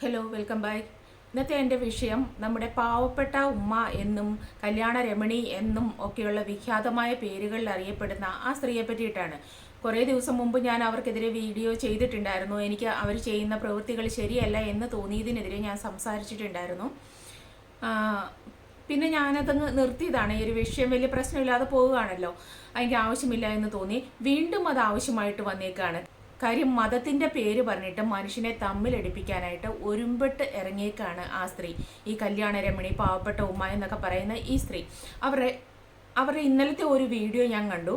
Hello welcome back ഇന്നത്തെ എന്റെ വിഷയം നമ്മുടെ പാവപ്പെട്ട ഉമ്മ എന്നും കല്യാണ രമണി എന്നും ഒക്കെയുള്ള വിഖ്യാതമായ പേരുകളിൽ അറിയപ്പെടുന്ന ആ സ്ത്രീയെ പറ്റിയിട്ടാണ്. കുറേ ദിവസം മുമ്പ് ഞാൻ അവർക്കെതിരെ വീഡിയോ ചെയ്തിട്ടുണ്ടായിരുന്നു. എനിക്ക് അവർ ചെയ്യുന്ന പ്രവൃത്തികൾ ശരിയല്ല എന്ന് തോന്നിയതിനെതിരെ ഞാൻ സംസാരിച്ചിട്ടുണ്ടായിരുന്നു. പിന്നെ ഞാനതങ്ങ് നിർത്തിയതാണ്. ഈ ഒരു വിഷയം വലിയ പ്രശ്നമില്ലാതെ പോവുകയാണല്ലോ. അതിന്റെ ആവശ്യമില്ല എന്ന് തോന്നി. വീണ്ടും അത് ആവശ്യമായിട്ട് വന്നേക്കാണ്. കാര്യം മതത്തിന്റെ പേര് പറഞ്ഞിട്ട് മനുഷ്യനെ തമ്മിലടിപ്പിക്കാനായിട്ട് ഒരുമ്പിട്ട് ഇറങ്ങിയേക്കാണ് ആ സ്ത്രീ. ഈ കല്യാണ രമണി പാവപ്പെട്ട ഉമ്മ എന്നൊക്കെ പറയുന്ന ഈ സ്ത്രീ. അവരുടെ അവരുടെ ഇന്നലത്തെ ഒരു വീഡിയോ ഞാൻ കണ്ടു.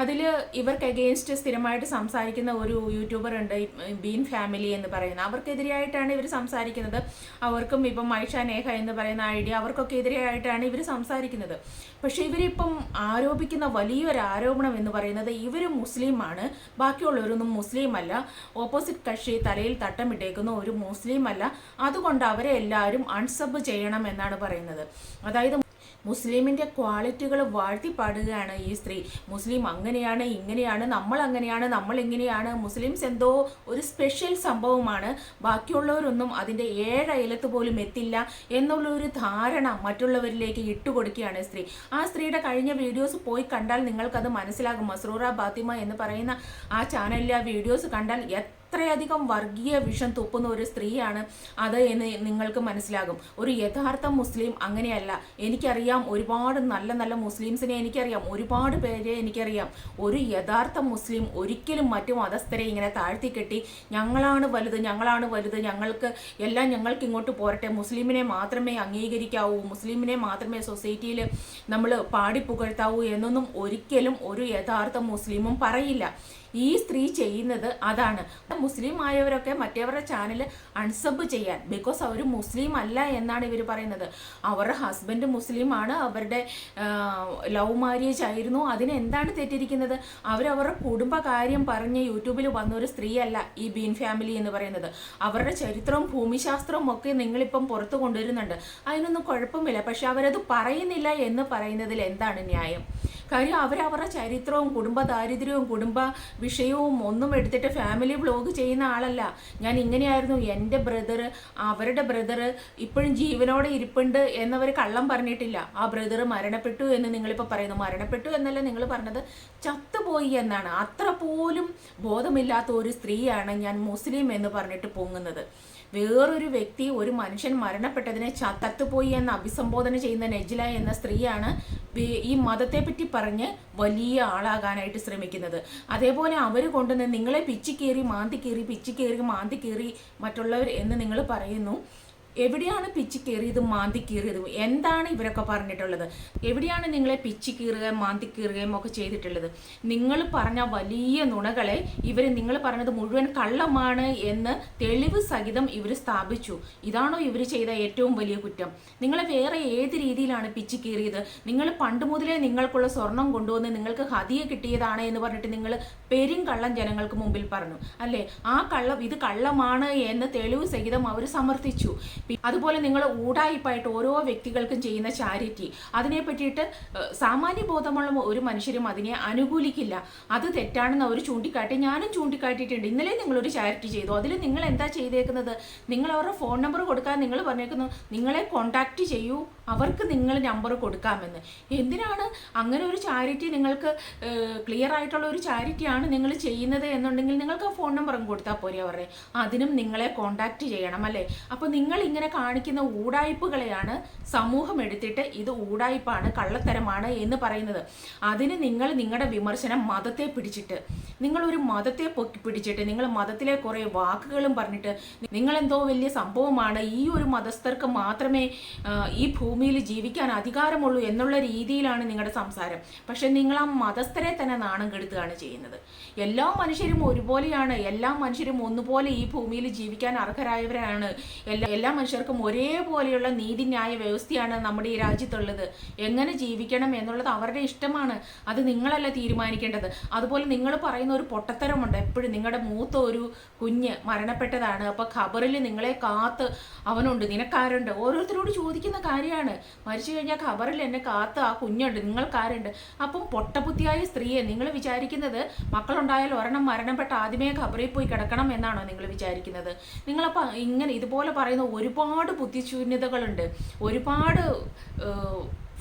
അതിൽ ഇവർക്ക് അഗെയിൻസ്റ്റ് സ്ഥിരമായിട്ട് സംസാരിക്കുന്ന ഒരു യൂട്യൂബർ ഉണ്ട് ബീൻ ഫാമിലി എന്ന് പറയുന്നത് അവർക്കെതിരെയായിട്ടാണ് ഇവർ സംസാരിക്കുന്നത്. അവർക്കും ഇപ്പം മൈഷ നേഹ എന്ന് പറയുന്ന ഐഡിയ അവർക്കൊക്കെ എതിരെയായിട്ടാണ് ഇവർ സംസാരിക്കുന്നത്. പക്ഷേ ഇവരിപ്പം ആരോപിക്കുന്ന വലിയൊരു ആരോപണം എന്ന് പറയുന്നത് ഇവർ മുസ്ലിമാണ് ബാക്കിയുള്ളവരൊന്നും മുസ്ലിം അല്ല ഓപ്പോസിറ്റ് കക്ഷി തലയിൽ തട്ടമിട്ടേക്കുന്ന ഒരു മുസ്ലിം അല്ല അതുകൊണ്ട് അവരെ എല്ലാവരും അൺസബ് ചെയ്യണം എന്നാണ് പറയുന്നത്. അതായത് മുസ്ലിമിന്റെ ക്വാളിറ്റികൾ വാഴ്ത്തിപ്പാടുകയാണ് ഈ സ്ത്രീ. മുസ്ലിം അങ്ങനെയാണ് ഇങ്ങനെയാണ് നമ്മൾ അങ്ങനെയാണ് നമ്മൾ ഇങ്ങനെയാണ് മുസ്ലിംസ് എന്തോ ഒരു സ്പെഷ്യൽ സംഭവമാണ്. ബാക്കിയുള്ളവരൊന്നും അതിന്റെ ഏഴയലത്ത് പോലും എത്തില്ല എന്നുള്ള ഒരു ധാരണ മറ്റുള്ളവരിലേക്ക് ഇട്ടുകൊടുക്കുകയാണ് സ്ത്രീ. ആ സ്ത്രീയുടെ കഴിഞ്ഞ വീഡിയോസ് പോയി കണ്ടാൽ നിങ്ങൾക്കത് മനസ്സിലാകും. മസ്രൂറ ബാത്തിമ എന്ന് പറയുന്ന ആ ചാനലിലെ ആ വീഡിയോസ് കണ്ടാൽ എത്രയധികം വർഗീയ വിഷം തുപ്പുന്ന ഒരു സ്ത്രീയാണ് അത് എന്ന് നിങ്ങൾക്ക് മനസ്സിലാകും. ഒരു യഥാർത്ഥ മുസ്ലിം അങ്ങനെയല്ല. എനിക്കറിയാം ഒരുപാട് നല്ല നല്ല മുസ്ലിംസിനെ എനിക്കറിയാം. ഒരുപാട് പേരെ എനിക്കറിയാം. ഒരു യഥാർത്ഥ മുസ്ലിം ഒരിക്കലും മറ്റു മതസ്ഥരെ ഇങ്ങനെ താഴ്ത്തിക്കെട്ടി ഞങ്ങളാണ് വലുത് ഞങ്ങളാണ് വലുത് ഞങ്ങൾക്ക് എല്ലാം ഞങ്ങൾക്ക് ഇങ്ങോട്ട് പോരട്ടെ. മുസ്ലിമിനെ മാത്രമേ അംഗീകരിക്കാവൂ മുസ്ലിമിനെ മാത്രമേ സൊസൈറ്റിയിൽ നമ്മൾ പാടിപ്പുകഴ്ത്താവൂ എന്നൊന്നും ഒരിക്കലും ഒരു യഥാർത്ഥ മുസ്ലിമും പറയില്ല. ഈ സ്ത്രീ ചെയ്യുന്നത് അതാണ്. മുസ്ലിം ആയവരൊക്കെ മറ്റേവരുടെ ചാനൽ അൺസബ് ചെയ്യാൻ. ബിക്കോസ് അവർ മുസ്ലിം അല്ല എന്നാണ് ഇവർ പറയുന്നത്. അവരുടെ ഹസ്ബൻഡ് മുസ്ലിമാണ് അവരുടെ ലവ് മാരേജ് ആയിരുന്നു. അതിന് എന്താണ് തെറ്റിരിക്കുന്നത്? അവരവരുടെ കുടുംബകാര്യം പറഞ്ഞ് യൂട്യൂബിൽ വന്ന ഒരു സ്ത്രീയല്ല ഈ ബീൻ ഫാമിലി എന്ന് പറയുന്നത്. അവരുടെ ചരിത്രവും ഭൂമിശാസ്ത്രവും ഒക്കെ നിങ്ങളിപ്പം പുറത്തു കൊണ്ടുവരുന്നുണ്ട്. അതിനൊന്നും കുഴപ്പമില്ല. പക്ഷെ അവരത് പറയുന്നില്ല എന്ന് പറയുന്നതിൽ എന്താണ് ന്യായം? കാര്യം അവരവരുടെ ചരിത്രവും കുടുംബ ദാരിദ്ര്യവും കുടുംബ വിഷയവും ഒന്നും എടുത്തിട്ട് ഫാമിലി ബ്ലോഗ് ചെയ്യുന്ന ആളല്ല. ഞാൻ ഇങ്ങനെയായിരുന്നു. എന്റെ ബ്രദർ അവരുടെ ബ്രദർ ഇപ്പോഴും ജീവനോടെ ഇരിപ്പുണ്ട് എന്നവർ കള്ളം പറഞ്ഞിട്ടില്ല. ആ ബ്രദർ മരണപ്പെട്ടു എന്ന് നിങ്ങളിപ്പോൾ പറയുന്നു. മരണപ്പെട്ടു എന്നല്ല നിങ്ങൾ പറഞ്ഞത്? ചത്തുപോയി എന്നാണ്. അത്ര പോലും ബോധമില്ലാത്ത ഒരു സ്ത്രീയാണ് ഞാൻ മുസ്ലിം എന്ന് പറഞ്ഞിട്ട് പൊങ്ങുന്നത്. വേറൊരു വ്യക്തി ഒരു മനുഷ്യൻ മരണപ്പെട്ടതിനെ ചത്തത്തുപോയി തത്തുപോയി എന്ന് അഭിസംബോധന ചെയ്യുന്ന നെജില എന്ന സ്ത്രീയാണ് ഈ ഈ മതത്തെപ്പറ്റി പറഞ്ഞ് വലിയ ആളാകാനായിട്ട് ശ്രമിക്കുന്നത്. അതേപോലെ അവർ കൊണ്ടുവന്ന് നിങ്ങളെ പിച്ചിക്കേറി മാന്തി കയറി പിച്ചിക്കേറി മാന്തി കയറി മറ്റുള്ളവർ എന്ന് നിങ്ങൾ പറയുന്നു. എവിടെയാണ് പിച്ചി കീറിയതും മാന്തി കീറിയതും? എന്താണ് ഇവരൊക്കെ പറഞ്ഞിട്ടുള്ളത്? എവിടെയാണ് നിങ്ങളെ പിച്ചി കീറുകയും മാന്തി കീറുകയും ഒക്കെ ചെയ്തിട്ടുള്ളത്? നിങ്ങൾ പറഞ്ഞ വലിയ നുണകളെ ഇവർ നിങ്ങൾ പറഞ്ഞത് മുഴുവൻ കള്ളമാണ് എന്ന് തെളിവ് സഹിതം ഇവർ സ്ഥാപിച്ചു. ഇതാണോ ഇവർ ചെയ്ത ഏറ്റവും വലിയ കുറ്റം? നിങ്ങൾ വേറെ ഏത് രീതിയിലാണ് പിച്ചി കീറിയത്? നിങ്ങൾ പണ്ട് മുതലേ നിങ്ങൾക്കുള്ള സ്വർണം കൊണ്ടുവന്ന് നിങ്ങൾക്ക് ഹതിയെ കിട്ടിയതാണ് എന്ന് പറഞ്ഞിട്ട് നിങ്ങൾ പെരും കള്ളം ജനങ്ങൾക്ക് മുമ്പിൽ പറഞ്ഞു. അല്ലേ? ആ കള്ളം ഇത് കള്ളമാണ് എന്ന് തെളിവ് സഹിതം അവർ സമർത്ഥിച്ചു. അതുപോലെ നിങ്ങൾ ഊടായിപ്പായിട്ട് ഓരോ വ്യക്തികൾക്കും ചെയ്യുന്ന ചാരിറ്റി അതിനെ പറ്റിയിട്ട് സാമാന്യ ബോധമുള്ള ഒരു മനുഷ്യരും അതിനെ അനുകൂലിക്കില്ല. അത് തെറ്റാണെന്ന് അവർ ചൂണ്ടിക്കാട്ടി ഞാനും ചൂണ്ടിക്കാട്ടിയിട്ടുണ്ട്. ഇന്നലെ നിങ്ങളൊരു ചാരിറ്റി ചെയ്തു. അതിൽ നിങ്ങൾ എന്താ ചെയ്തേക്കുന്നത്? നിങ്ങൾ അവരുടെ ഫോൺ നമ്പർ കൊടുക്കാൻ നിങ്ങൾ പറഞ്ഞേക്കുന്നു. നിങ്ങളെ കോണ്ടാക്ട് ചെയ്യൂ. അവർക്ക് നിങ്ങൾ നമ്പർ കൊടുക്കാമെന്ന്. എന്തിനാണ് അങ്ങനെ ഒരു ചാരിറ്റി നിങ്ങൾക്ക് ക്ലിയർ ആയിട്ടുള്ള ഒരു ചാരിറ്റിയാണ് നിങ്ങൾ ചെയ്യുന്നത് എന്നുണ്ടെങ്കിൽ നിങ്ങൾക്ക് ആ ഫോൺ നമ്പറും കൊടുത്താൽ പോരെ അവരുടെ. അതിനും നിങ്ങളെ കോണ്ടാക്ട് ചെയ്യണം അല്ലേ? അപ്പോൾ നിങ്ങൾ ഇങ്ങനെ കാണിക്കുന്ന ഊടായ്പകളെയാണ് സമൂഹം എടുത്തിട്ട് ഇത് ഊടായ്പാണ് കള്ളത്തരമാണ് എന്ന് പറയുന്നത്. അതിന് നിങ്ങൾ നിങ്ങളുടെ വിമർശനം മതത്തെ പിടിച്ചിട്ട് നിങ്ങൾ ഒരു മതത്തെ പൊക്കി പിടിച്ചിട്ട് നിങ്ങൾ മതത്തിലെ കുറേ വാക്കുകളും പറഞ്ഞിട്ട് നിങ്ങൾ എന്തോ വലിയ സംഭവമാണ്. ഈ ഒരു മതസ്ഥർക്ക് മാത്രമേ ഈ ഭൂമിയിൽ ജീവിക്കാൻ അധികാരമുള്ളൂ എന്നുള്ള രീതിയിലാണ് നിങ്ങളുടെ സംസാരം. പക്ഷെ നിങ്ങൾ ആ മതസ്ഥരെ തന്നെ നാണം കെടുത്തുകയാണ് ചെയ്യുന്നത്. എല്ലാ മനുഷ്യരും ഒരുപോലെയാണ്. എല്ലാ മനുഷ്യരും ഒന്നുപോലെ ഈ ഭൂമിയിൽ ജീവിക്കാൻ അർഹരായവരാണ്. എല്ലാ എല്ലാ മനുഷ്യർക്കും ഒരേപോലെയുള്ള നീതിന്യായ വ്യവസ്ഥയാണ് നമ്മുടെ ഈ രാജ്യത്തുള്ളത്. എങ്ങനെ ജീവിക്കണം എന്നുള്ളത് അവരുടെ ഇഷ്ടമാണ്. അത് നിങ്ങളല്ല തീരുമാനിക്കേണ്ടത്. അതുപോലെ നിങ്ങൾ പറയുന്ന ഒരു പൊട്ടത്തരമുണ്ട്. എപ്പോഴും നിങ്ങളുടെ മൂത്ത ഒരു കുഞ്ഞ് മരണപ്പെട്ടതാണ്. അപ്പോൾ ഖബറിൽ നിങ്ങളെ കാത്ത് അവനുണ്ട്. നിനക്കാരുണ്ട്? ഓരോരുത്തരോട് ചോദിക്കുന്ന കാര്യമാണ്. മരിച്ചു കഴിഞ്ഞാൽ ഖബറിൽ എന്നെ കാത്ത് ആ കുഞ്ഞുണ്ട്. നിങ്ങൾക്കാരുണ്ട്? അപ്പം പൊട്ടബുദ്ധിയായ സ്ത്രീയെ നിങ്ങൾ വിചാരിക്കുന്നത് മക്കളുണ്ടായാൽ ഒരെണ്ണം മരണപ്പെട്ട ആദ്യമേ ഖബറിൽ പോയി കിടക്കണം എന്നാണോ നിങ്ങൾ വിചാരിക്കുന്നത്? നിങ്ങളപ്പോൾ ഇങ്ങനെ ഇതുപോലെ പറയുന്ന ഒരുപാട് ബുദ്ധിശൂന്യതകളുണ്ട്. ഒരുപാട്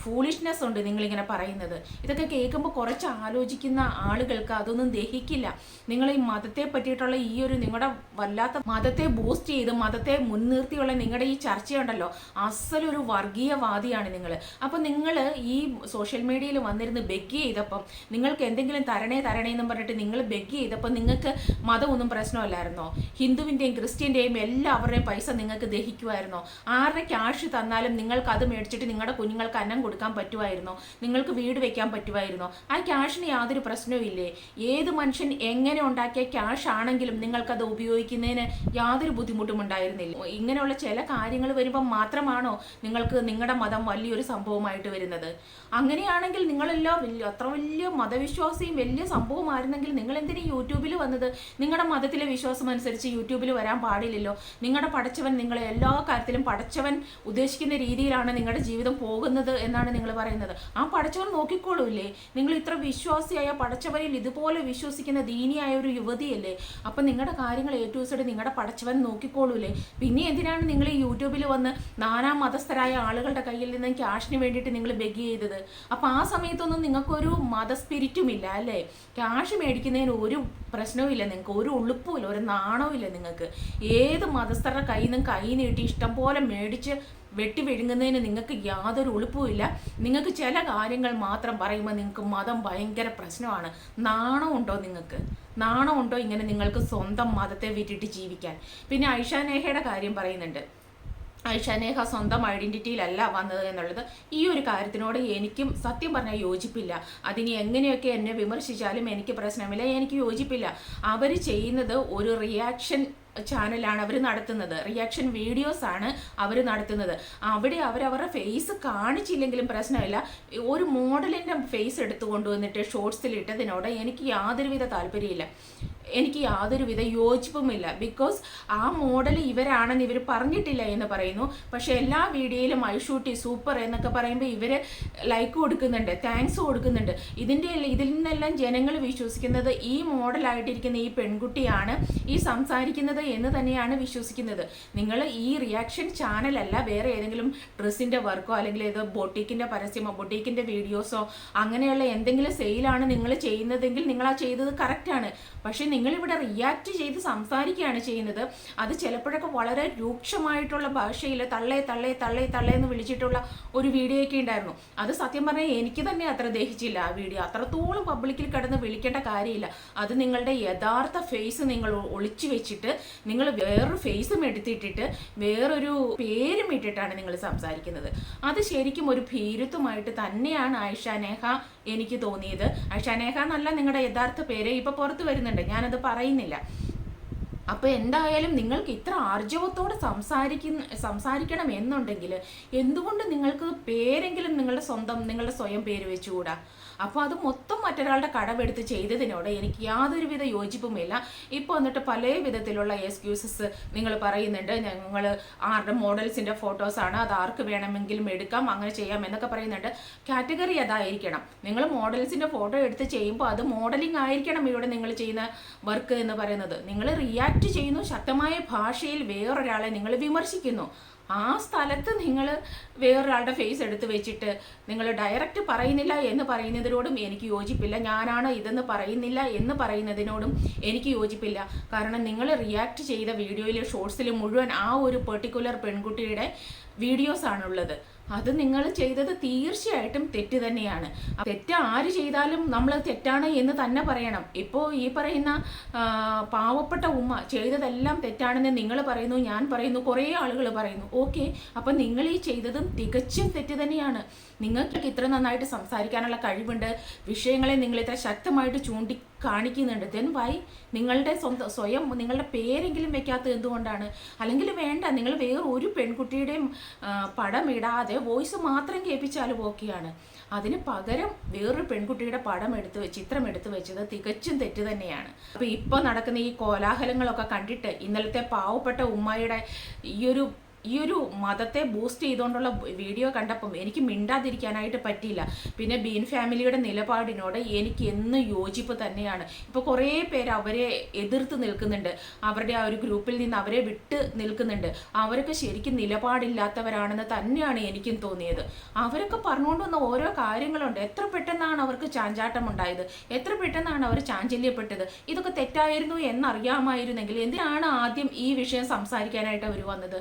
ഫൂളിഷ്നെസ് ഉണ്ട് നിങ്ങളിങ്ങനെ പറയുന്നത്. ഇതൊക്കെ കേൾക്കുമ്പോൾ കുറച്ച് ആലോചിക്കുന്ന ആളുകൾക്ക് അതൊന്നും ദഹിക്കില്ല. നിങ്ങൾ ഈ മതത്തെ പറ്റിയിട്ടുള്ള ഈ ഒരു നിങ്ങളുടെ വല്ലാത്ത മതത്തെ ബൂസ്റ്റ് ചെയ്ത് മതത്തെ മുൻനിർത്തിയുള്ള നിങ്ങളുടെ ഈ ചർച്ചയുണ്ടല്ലോ അസലൊരു വർഗീയവാദിയാണ് നിങ്ങൾ അപ്പം നിങ്ങൾ ഈ സോഷ്യൽ മീഡിയയിൽ വന്നിരുന്ന് ബെഗ് ചെയ്തപ്പം നിങ്ങൾക്ക് എന്തെങ്കിലും തരണേ തരണേ എന്നും പറഞ്ഞിട്ട് നിങ്ങൾ ബെഗ് ചെയ്തപ്പോൾ നിങ്ങൾക്ക് മതമൊന്നും പ്രശ്നമല്ലായിരുന്നോ? ഹിന്ദുവിന്റെയും ക്രിസ്ത്യന്റെയും എല്ലാവരുടെയും പൈസ നിങ്ങൾക്ക് ദഹിക്കുമായിരുന്നോ? ആരുടെ ക്യാഷ് തന്നാലും നിങ്ങൾക്ക് അത് മേടിച്ചിട്ട് നിങ്ങളുടെ കുഞ്ഞുങ്ങൾക്ക് അന്നം കൊടുക്കാൻ പറ്റുമായിരുന്നോ? നിങ്ങൾക്ക് വീട് വെക്കാൻ പറ്റുമായിരുന്നോ? ആ ക്യാഷിന് യാതൊരു പ്രശ്നവും ഇല്ലേ? ഏത് മനുഷ്യൻ എങ്ങനെ ഉണ്ടാക്കിയ ക്യാഷ് ആണെങ്കിലും നിങ്ങൾക്കത് ഉപയോഗിക്കുന്നതിന് യാതൊരു ബുദ്ധിമുട്ടും ഉണ്ടായിരുന്നില്ല. ഇങ്ങനെയുള്ള ചില കാര്യങ്ങൾ വരുമ്പോൾ മാത്രമാണോ നിങ്ങൾക്ക് നിങ്ങളുടെ മതം വലിയൊരു സംഭവമായിട്ട് വരുന്നത്? അങ്ങനെയാണെങ്കിൽ നിങ്ങളെല്ലാം വലിയ അത്ര വലിയ മതവിശ്വാസിയും വലിയ സംഭവമായിരുന്നെങ്കിൽ നിങ്ങൾ എന്തിനാ യൂട്യൂബിൽ വന്നത്? നിങ്ങളുടെ മതത്തിലെ വിശ്വാസം അനുസരിച്ച് യൂട്യൂബിൽ വരാൻ പാടില്ലല്ലോ. നിങ്ങളുടെ പടച്ചവൻ നിങ്ങളെ എല്ലാ കാര്യത്തിലും പടച്ചവൻ ഉദ്ദേശിക്കുന്ന രീതിയിലാണ് നിങ്ങളുടെ ജീവിതം പോകുന്നത് എന്നാണ് നിങ്ങൾ പറയുന്നത്. ആ പടച്ചവൻ നോക്കിക്കോളൂല്ലേ? നിങ്ങൾ ഇത്ര വിശ്വാസിയായ പടച്ചവരിൽ ഇതുപോലെ വിശ്വസിക്കുന്ന ദീനിയായ ഒരു യുവതിയല്ലേ? അപ്പം നിങ്ങളുടെ കാര്യങ്ങൾ ടു സെഡ് നിങ്ങളുടെ പടച്ചവൻ നോക്കിക്കോളൂലേ? പിന്നെ എന്തിനാണ് നിങ്ങൾ ഈ യൂട്യൂബിൽ വന്ന് നാനാ മതസ്ഥരായ ആളുകളുടെ കയ്യിൽ നിന്ന് ക്യാഷിന് വേണ്ടിയിട്ട് നിങ്ങൾ ബെഗ് ചെയ്തത്? അപ്പം ആ സമയത്തൊന്നും നിങ്ങൾക്കൊരു മത സ്പിരിറ്റും ഇല്ല അല്ലേ? ക്യാഷ് മേടിക്കുന്നതിന് ഒരു പ്രശ്നവും ഇല്ല നിങ്ങൾക്ക്. ഒരു ഉളുപ്പും ഇല്ല. ഒരു നാണവും ഇല്ല നിങ്ങൾക്ക്. ഏത് മതസ്ഥരുടെ കയ്യിൽ നിന്നും കൈ നീട്ടി ഇഷ്ടം പോലെ മേടിച്ച് വെട്ടി വിഴുങ്ങുന്നതിന് നിങ്ങൾക്ക് യാതൊരു ഒളിപ്പുമില്ല നിങ്ങൾക്ക് ചില കാര്യങ്ങൾ മാത്രം പറയുമ്പോൾ നിങ്ങൾക്ക് മതം ഭയങ്കര പ്രശ്നമാണ്. നാണമുണ്ടോ നിങ്ങൾക്ക്? നാണമുണ്ടോ ഇങ്ങനെ നിങ്ങൾക്ക് സ്വന്തം മതത്തെ വിറ്റിട്ട് ജീവിക്കാൻ? പിന്നെ ഐഷാനേഹയുടെ കാര്യം പറയുന്നുണ്ട്. ഐഷാനേഹ സ്വന്തം ഐഡന്റിറ്റിയിലല്ല വന്നത് എന്നുള്ളത് ഈ ഒരു കാര്യത്തിനോട് എനിക്കും സത്യം പറഞ്ഞാൽ യോജിപ്പില്ല. അതിനി എങ്ങനെയൊക്കെ എന്നെ വിമർശിച്ചാലും എനിക്ക് പ്രശ്നമില്ല എനിക്ക് യോജിപ്പില്ല. അവർ ചെയ്യുന്നത് ഒരു റിയാക്ഷൻ ചാനലാണ് അവർ നടത്തുന്നത്. റിയാക്ഷൻ വീഡിയോസ് ആണ് അവർ നടത്തുന്നത്. അവിടെ അവർ അവരുടെ ഫേസ് കാണിച്ചില്ലെങ്കിലും പ്രശ്നമില്ല. ഒരു മോഡലിന്റെ ഫേസ് എടുത്തു കൊണ്ടുവന്നിട്ട് ഷോർട്സിൽ ഇട്ടതിനോട് എനിക്ക് യാതൊരുവിധ താല്പര്യമില്ല. എനിക്ക് യാതൊരുവിധ യോജിപ്പുമില്ല. ബിക്കോസ് ആ മോഡൽ ഇവരാണെന്ന് ഇവർ പറഞ്ഞിട്ടില്ല എന്ന് പറയുന്നു. പക്ഷേ എല്ലാ വീഡിയോയിലും ഐഷൂട്ടി സൂപ്പർ എന്നൊക്കെ പറയുമ്പോൾ ഇവർ ലൈക്ക് കൊടുക്കുന്നുണ്ട് താങ്ക്സ് കൊടുക്കുന്നുണ്ട്. ഇതിന്റെ ഇതിൽ നിന്നെല്ലാം ജനങ്ങൾ വിശ്വസിക്കുന്നത് ഈ മോഡലായിട്ടിരിക്കുന്ന ഈ പെൺകുട്ടിയാണ്. ഈ സംസാരിക്കുന്നത് എന്ന് തന്നെയാണ് വിശ്വസിക്കുന്നത്. നിങ്ങൾ ഈ റിയാക്ഷൻ ചാനലല്ല വേറെ ഏതെങ്കിലും ഡ്രസ്സിന്റെ വർക്കോ അല്ലെങ്കിൽ ഏതോ ബൊട്ടീക്കിന്റെ പരസ്യമോ ബൊട്ടീക്കിന്റെ വീഡിയോസോ അങ്ങനെയുള്ള എന്തെങ്കിലും സെയിലാണ് നിങ്ങൾ ചെയ്യുന്നതെങ്കിൽ നിങ്ങൾ ആ ചെയ്തത് കറക്റ്റാണ് പക്ഷേ നിങ്ങളിവിടെ റിയാക്ട് ചെയ്ത് സംസാരിക്കുകയാണ് ചെയ്യുന്നത്. അത് ചിലപ്പോഴൊക്കെ വളരെ രൂക്ഷമായിട്ടുള്ള ഭാഷയിൽ തള്ളേ തള്ളേ തള്ളേ തള്ളേ എന്ന് വിളിച്ചിട്ടുള്ള ഒരു വീഡിയോ ഒക്കെ ഉണ്ടായിരുന്നു. അത് സത്യം പറഞ്ഞാൽ എനിക്ക് തന്നെ അത്ര ദഹിച്ചില്ല. ആ വീഡിയോ അത്രത്തോളം പബ്ലിക്കിൽ കിടന്ന് വിളിക്കേണ്ട കാര്യമില്ല. അത് നിങ്ങളുടെ യഥാർത്ഥ ഫേസ് നിങ്ങൾ ഒളിച്ചു വെച്ചിട്ട് നിങ്ങൾ വേറൊരു ഫേസും എടുത്തിട്ടിട്ട് വേറൊരു പേരും ഇട്ടിട്ടാണ് നിങ്ങൾ സംസാരിക്കുന്നത്. അത് ശരിക്കും ഒരു ഭീരുത്വമായിട്ട് തന്നെയാണ് ആയിഷ നേഹ എനിക്ക് തോന്നിയത്. ആയിഷ നേഹ എന്നല്ല നിങ്ങളുടെ യഥാർത്ഥ പേര് ഇപ്പൊ പുറത്തു വരുന്നുണ്ട്. ഞാനത് പറയുന്നില്ല. അപ്പോൾ എന്തായാലും നിങ്ങൾക്ക് ഇത്ര ആർജവത്തോടെ സംസാരിക്കുന്ന സംസാരിക്കണം എന്നുണ്ടെങ്കിൽ എന്തുകൊണ്ട് നിങ്ങൾക്ക് പേരെങ്കിലും നിങ്ങളുടെ സ്വന്തം നിങ്ങളുടെ സ്വയം പേര് വെച്ചുകൂടാ? അപ്പോൾ അത് മൊത്തം മറ്റൊരാളുടെ കടമെടുത്ത് ചെയ്തതിനോട് എനിക്ക് യാതൊരുവിധ യോജിപ്പുമില്ല. ഇപ്പോൾ എന്നിട്ട് പല വിധത്തിലുള്ള എക്സ്ക്യൂസസ് നിങ്ങൾ പറയുന്നുണ്ട്. ഞങ്ങൾ ആരുടെ മോഡൽസിന്റെ ഫോട്ടോസാണ് അത് ആർക്ക് വേണമെങ്കിലും എടുക്കാം അങ്ങനെ ചെയ്യാം എന്നൊക്കെ പറയുന്നുണ്ട്. കാറ്റഗറി അതായിരിക്കണം. നിങ്ങൾ മോഡൽസിന്റെ ഫോട്ടോ എടുത്ത് ചെയ്യുമ്പോൾ അത് മോഡലിംഗ് ആയിരിക്കണം ഇവിടെ നിങ്ങൾ ചെയ്യുന്ന വർക്ക് എന്ന് പറയുന്നത്. നിങ്ങൾ റിയാക്ട് ചെയ്യുന്നു ശക്തമായ ഭാഷയിൽ വേറൊരാളെ നിങ്ങൾ വിമർശിക്കുന്നു. ആ സ്ഥലത്ത് നിങ്ങൾ വേറൊരാളുടെ ഫേസ് എടുത്ത് വെച്ചിട്ട് നിങ്ങൾ ഡയറക്റ്റ് പറയുന്നില്ല എന്ന് പറയുന്നതിനോടും എനിക്ക് യോജിപ്പില്ല. ഞാനാണ് ഇതെന്ന് പറയുന്നില്ല എന്ന് പറയുന്നതിനോടും എനിക്ക് യോജിപ്പില്ല. കാരണം നിങ്ങൾ റിയാക്ട് ചെയ്ത വീഡിയോയിൽ ഷോർട്സിൽ മുഴുവൻ ആ ഒരു പെർട്ടിക്കുലർ പെൺകുട്ടിയുടെ വീഡിയോസാണുള്ളത് അത് നിങ്ങൾ ചെയ്തത് തീർച്ചയായിട്ടും തെറ്റ് തന്നെയാണ്. തെറ്റ് ആര് ചെയ്താലും നമ്മൾ തെറ്റാണ് എന്ന് തന്നെ പറയണം. ഇപ്പോൾ ഈ പറയുന്ന പാവപ്പെട്ട ഉമ്മ ചെയ്തതെല്ലാം തെറ്റാണെന്ന് നിങ്ങൾ പറയുന്നു ഞാൻ പറയുന്നു കുറേ ആളുകൾ പറയുന്നു. ഓക്കെ അപ്പം നിങ്ങൾ ഈ ചെയ്തതും തികച്ചും തെറ്റ് തന്നെയാണ്. നിങ്ങൾക്ക് ഇത്ര നന്നായിട്ട് സംസാരിക്കാനുള്ള കഴിവുണ്ട്. വിഷയങ്ങളെ നിങ്ങൾ ഇത്ര ശക്തമായിട്ട് ചൂണ്ടി കാണിക്കുന്നുണ്ട്. ദെൻ വൈ നിങ്ങളുടെ സ്വന്തം സ്വയം നിങ്ങളുടെ പേരെങ്കിലും വെക്കാത്തത് എന്തുകൊണ്ടാണ്? അല്ലെങ്കിൽ വേണ്ട നിങ്ങൾ വേറെ ഒരു പെൺകുട്ടിയുടെയും പടം ഇടാതെ വോയിസ് മാത്രം കേൾപ്പിച്ചാലും ഓക്കെയാണ്. അതിന് പകരം വേറൊരു പെൺകുട്ടിയുടെ പടം എടുത്ത് ചിത്രം എടുത്തു വെച്ചത് തികച്ചും തെറ്റ് തന്നെയാണ്. അപ്പോൾ ഇപ്പോൾ നടക്കുന്ന ഈ കോലാഹലങ്ങളൊക്കെ കണ്ടിട്ട് ഇന്നലത്തെ പാവപ്പെട്ട ഉമ്മയുടെ ഈ ഒരു ഈ ഒരു മതത്തെ ബൂസ്റ്റ് ചെയ്തുകൊണ്ടുള്ള വീഡിയോ കണ്ടപ്പം എനിക്ക് മിണ്ടാതിരിക്കാനായിട്ട് പറ്റിയില്ല. പിന്നെ ബീൻ ഫാമിലിയുടെ നിലപാടിനോട് എനിക്ക് എന്നും യോജിപ്പ് തന്നെയാണ്. ഇപ്പോൾ കുറേ പേര് അവരെ എതിർത്ത് നിൽക്കുന്നുണ്ട്. അവരുടെ ആ ഒരു ഗ്രൂപ്പിൽ നിന്ന് അവരെ വിട്ട് നിൽക്കുന്നുണ്ട്. അവരൊക്കെ ശരിക്കും നിലപാടില്ലാത്തവരാണെന്ന് തന്നെയാണ് എനിക്കും തോന്നിയത്. അവരൊക്കെ പറഞ്ഞുകൊണ്ട് വന്ന ഓരോ കാര്യങ്ങളുണ്ട്. എത്ര പെട്ടെന്നാണ് അവർക്ക് ചാഞ്ചാട്ടം ഉണ്ടായത്? എത്ര പെട്ടെന്നാണ് അവർ ചാഞ്ചല്യപ്പെട്ടത്? ഇതൊക്കെ തെറ്റായിരുന്നു എന്നറിയാമായിരുന്നെങ്കിൽ എന്തിനാണ് ആദ്യം ഈ വിഷയം സംസാരിക്കാനായിട്ട് അവർ വന്നത്?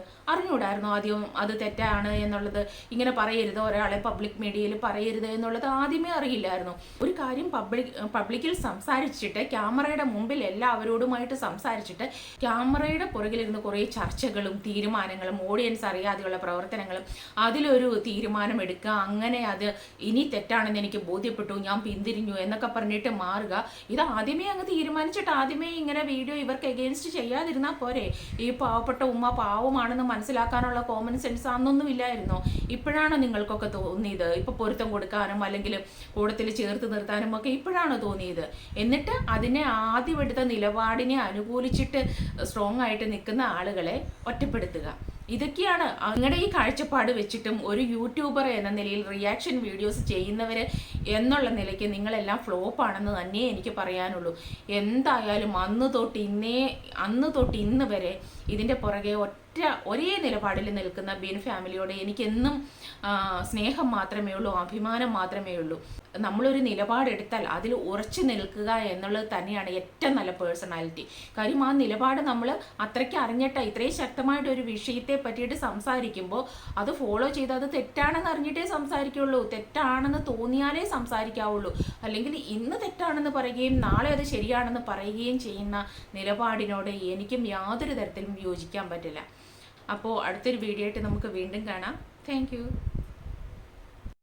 അറിഞ്ഞൂടായിരുന്നു ആദ്യം അത് തെറ്റാണ് എന്നുള്ളത്? ഇങ്ങനെ പറയരുത് ഒരാളെ പബ്ലിക് മീഡിയയിൽ പറയരുത് എന്നുള്ളത് ആദ്യമേ അറിയില്ലായിരുന്നു. ഒരു കാര്യം പബ്ലിക് പബ്ലിക്കിൽ സംസാരിച്ചിട്ട് ക്യാമറയുടെ മുമ്പിൽ എല്ലാവരോടുമായിട്ട് സംസാരിച്ചിട്ട് ക്യാമറയുടെ പുറകിലിരുന്ന് കുറേ ചർച്ചകളും തീരുമാനങ്ങളും ഓഡിയൻസ് അറിയാതെയുള്ള പ്രവർത്തനങ്ങളും അതിലൊരു തീരുമാനം എടുക്കുക അങ്ങനെ അത് ഇനി തെറ്റാണെന്ന് എനിക്ക് ബോധ്യപ്പെട്ടു ഞാൻ പിന്തിരിഞ്ഞു എന്നൊക്കെ പറഞ്ഞിട്ട് മാറുക. ഇത് ആദ്യമേ അങ്ങ് തീരുമാനിച്ചിട്ട് ആദ്യമേ ഇങ്ങനെ വീഡിയോ ഇവർക്ക് എഗെയിൻസ്റ്റ് ചെയ്യാതിരുന്നാൽ പോരെ. ഈ പാവപ്പെട്ട ഉമ്മ പാവമാണെന്ന് മനസ്സിലാക്കാനുള്ള കോമൺ സെൻസ് അന്നൊന്നും ഇല്ലായിരുന്നോ? ഇപ്പോഴാണ് നിങ്ങൾക്കൊക്കെ തോന്നിയത്? ഇപ്പൊ പൊരുത്തം കൊടുക്കാനും അല്ലെങ്കിൽ കൂടത്തിൽ ചേർത്ത് നിർത്താനും ഒക്കെ ഇപ്പോഴാണോ തോന്നിയത്? എന്നിട്ട് അതിനെ ആദ്യം എടുത്ത നിലപാടിനെ അനുകൂലിച്ചിട്ട് സ്ട്രോങ് ആയിട്ട് നിൽക്കുന്ന ആളുകളെ ഒറ്റപ്പെടുത്തുക. ഇതൊക്കെയാണ് നിങ്ങളുടെ ഈ കാഴ്ചപ്പാട് വെച്ചിട്ടും ഒരു യൂട്യൂബർ എന്ന നിലയിൽ റിയാക്ഷൻ വീഡിയോസ് ചെയ്യുന്നവർ എന്നുള്ള നിലയ്ക്ക് നിങ്ങളെല്ലാം ഫ്ലോപ്പ് ആണെന്ന് തന്നെ എനിക്ക് പറയാനുള്ളൂ. എന്തായാലും അന്ന് തൊട്ട് ഇന്നേ അന്ന് തൊട്ട് ഇന്ന് വരെ ഇതിന്റെ പുറകെ ഒറ്റ ഒരേ നിലപാടിൽ നിൽക്കുന്ന ബീൻ ഫാമിലിയോട് എനിക്കെന്നും സ്നേഹം മാത്രമേ ഉള്ളൂ അഭിമാനം മാത്രമേ ഉള്ളൂ. നമ്മളൊരു നിലപാടെടുത്താൽ അതിൽ ഉറച്ചു നിൽക്കുക എന്നുള്ളത് തന്നെയാണ് ഏറ്റവും നല്ല പേഴ്സണാലിറ്റി. കാര്യം ആ നിലപാട് നമ്മൾ അത്രയ്ക്ക് അറിഞ്ഞിട്ട് ഇത്രയും ശക്തമായിട്ട് ഒരു വിഷയത്തെ പറ്റിയിട്ട് സംസാരിക്കുമ്പോൾ അത് ഫോളോ ചെയ്ത് അത് തെറ്റാണെന്ന് അറിഞ്ഞിട്ടേ സംസാരിക്കുള്ളൂ. തെറ്റാണെന്ന് തോന്നിയാലേ സംസാരിക്കാവുള്ളൂ. അല്ലെങ്കിൽ ഇന്ന് തെറ്റാണെന്ന് പറയുകയും നാളെ അത് ശരിയാണെന്ന് പറയുകയും ചെയ്യുന്ന നിലപാടിനോട് എനിക്കും യാതൊരു തരത്തിലും യോജിക്കാൻ പറ്റില്ല. അപ്പോൾ അടുത്തൊരു വീഡിയോ ആയിട്ട് നമുക്ക് വീണ്ടും കാണാം. താങ്ക്